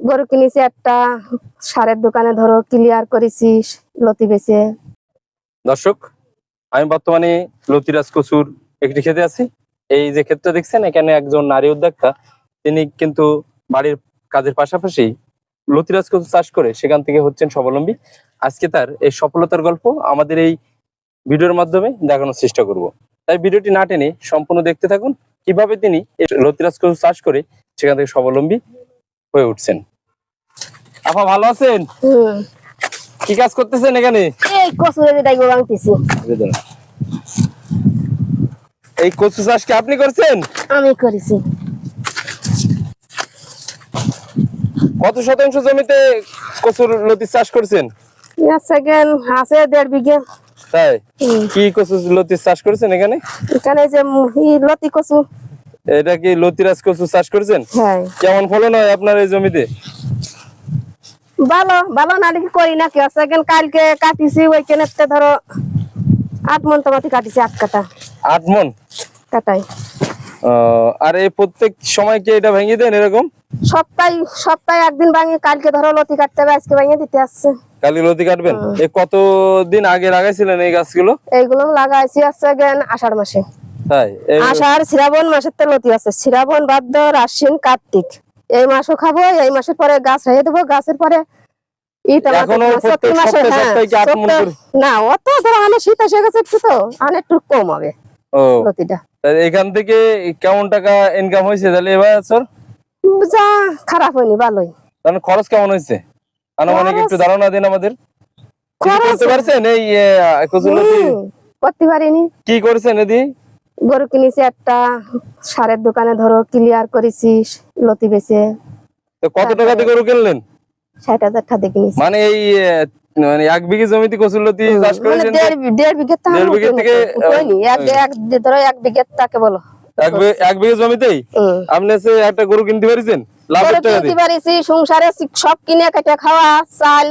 গরু কিনেছি একটা, সারের দোকানে ধরো ক্লিয়ার করেছি, লতি বেচে। দর্শক, আমি বর্তমানে লতিরাজ কচুর একটি খেতে আছি। এই যে ক্ষেতটা দেখছেন, এখানে একজন নারী উদ্যোক্তা, তিনি কিন্তু বাড়ির কাজের পাশাপাশি লতিরাজ কচু চাষ করে সেখান থেকে হচ্ছেন স্বাবলম্বী। আজকে তার এই সফলতার গল্প আমাদের এই ভিডিওর মাধ্যমে দেখানোর চেষ্টা করব। তাই ভিডিওটি না টেনে সম্পূর্ণ দেখতে থাকুন। কীভাবে তিনি লতিরাজ কচু চাষ করে সেখান থেকে স্বাবলম্বী হয়ে উঠছেন? আপা ভালো আছেন? কি কাজ করতেছেন এখানে? এই কচু এটাই ভাঙতেছি বেদনা। এই কচু চাষ কি আপনি করছেন? আমি করেছি। কত শতাংশ জমিতে কচুর লতি চাষ করছেন? সেকেন্ড আছে দেড় বিঘে। তাই? কি কচু লতি চাষ করেছেন এখানে? এখানে যে লতি কচু। এটা কি লতিরাজ কচু চাষ করেছেন? হ্যাঁ। কেমন ফলন হয় আপনার এই জমিতে? ভালো ভালো না দেখি করি না কেউ সেকেন্ড কালকে কাটিছি ওইখানে ধরো আট মন টমাটি কাটিছি আট কাটা। আট মন? কাটাই। আর এই প্রত্যেক সময় কি এটা ভেঙে দেন এরকম? সপ্তাহে সপ্তাহে একদিন ভাঙে কালকে ধরো লতি কাটতে হবে আজকে ভাঙে দিতে আসছে। কালি লতি কাটবেন? এই কত দিন আগে লাগাইছিলেন এই গাছগুলো? এইগুলো লাগাইছি আছে গেন আষাঢ় মাসে। তাই আষাঢ় শ্রাবণ মাসের তো লতি আছে। শ্রাবণ ভাদ্র আশ্বিন কার্তিক। এই মাসও খাব এই মাসের পরে গাছ রেখে দেবো গাছের পরে না অত ধরো আমার শীত এসে গেছে একটু তো আর একটু কম হবে ও। এখান থেকে কেমন টাকা ইনকাম হয়েছে তাহলে এবার স্যার যা খারাপ হয়নি ভালোই। তাহলে খরচ কেমন হয়েছে? আনুমানিক একটু ধারণা দিন আমাদের। করতে পারছেন? এই করতে পারিনি। কি করেছেন এদি? গরু কিনেছি একটা সারের দোকানে ধরো ক্লিয়ার করেছি লতি বেচে। কত টাকা দিয়ে গরু কিনলেন? ষাট হাজার টাকা কিনেছি মানে এই মানে এক বিঘে জমিতে কচুরলতি চাষ মানে করেছেন দেড় বিঘে দেড় থেকে, এক এক ধরো এক বিঘে তাকে বলো। এক বিঘে- জমিতেই? আপনি সে একটা গরু কিনতে পারিছেন? সংসারে সব কিনে কেটে খাওয়া চাল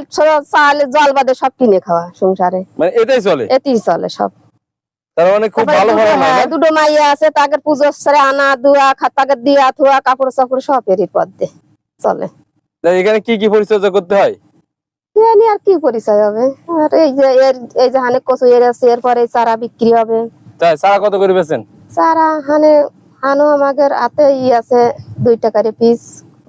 চাল জল বাদে সব কিনে খাওয়া সংসারে। মানে এটাই চলে? এতেই চলে সব। মানে খুব ভালো দুটো- ফলন হয় মাইয়া আছে তাকে পুজো সেরে আনা দুয়া তাকে দিয়া থুয়া কাপড় চাপড় সব এরই পদ দে চলে। এখানে কি কি পরিচর্যা করতে হয়? জানি আর কি পরিচয় হবে? আর এই যে এর এই যে হানে কচু এর আছে এরপরে চারা বিক্রি হবে। তাই সারা কত করে বেচেন? চারা হানে হানো আমাদের হাতে ই আছে দুই টাকার পিস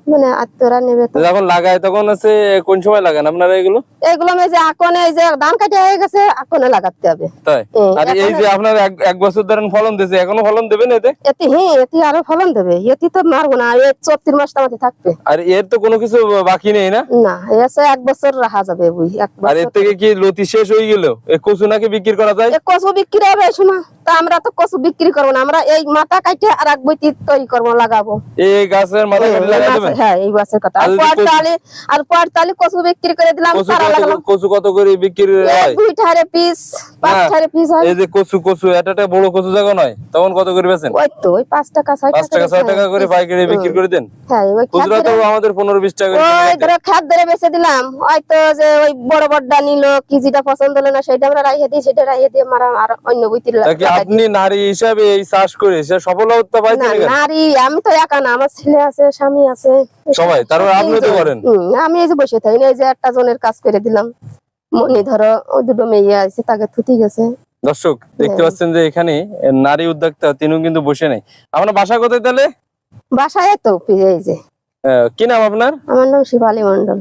মানে আত্মরা নেবে তো। যখন লাগায় তখন আছে কোন সময় লাগান আপনারা এগুলো? এগুলো আমি যে আকনে এই যে ধান কাটা হয়ে গেছে আকনে লাগাতে হবে। তাই? আর এই যে আপনার এক- বছর ধরেন ফলন দিয়েছে এখনও ফলন দেবেন এতে? এতে হ্যাঁ এতে আরও ফলন দেবে। এতে তো মারবো না এই চত্রিশ মাসটা আমাদের থাকবে। আর এর তো কোনো কিছু বাকি নেই না? না এসে এক বছর রাখা যাবে বুঝ এক আর এর থেকে কি লতি শেষ হয়ে গেল? এই কচু নাকি বিক্রি করা যায়? এ কচু বিক্রি হবে সময় তা আমরা তো কচু বিক্রি করব না আমরা এই মাথা কাটে আর এক বইতি তৈরি করব লাগাবো। এই গাছের মাথা কেটে হ্যাঁ এই গাছের কথা। আর কচু- আর পর কচু বিক্রি করে দিলাম সারা লাগালাম। কচু কত করে বিক্রি হয়? দুই ঠারে পিস পাঁচ ঠারে পিস হয়। এই যে কচু কচু এটা বড় কচু জায়গা নয় তখন কত করে বেছেন ওই তো ওই পাঁচ টাকা করে পাইকারি বিক্রি করে দেন? হ্যাঁ ওই খুচরা তো আমাদের পনেরো বিশ টাকা করে ওই। ধরো খ্যাত ধরে বেচে দিলাম। হয়তো যে ওই বড় বড়টা নিল কি যেটা পছন্দ হলো না সেটা আমরা রাইয়ে দিই সেটা রাইয়ে দিয়ে মারা আর অন্য বইতির তা কি আপনি নারী হিসাবে এই চাষ করে সফলতা পাইছেন? নারী আমি তো একা না আমার ছেলে আছে স্বামী আছে। সবাই, তারপর আপনি তো করেন? আমি এই যে বসে থাকি না, এই যে একটা জনের কাজ করে দিলাম। মনে ধরো ওই দুটো মেয়ে আছে তাকে থুতি গেছে। দর্শক দেখতে হ্যাঁ। পাচ্ছেন যে এখানে নারী উদ্যোক্তা তিনিও কিন্তু বসে নেই। আপনার বাসা কোথায় তাহলে? বাসায় তো এই যে। কি নাম আপনার? আমার নাম শিবালী মন্ডল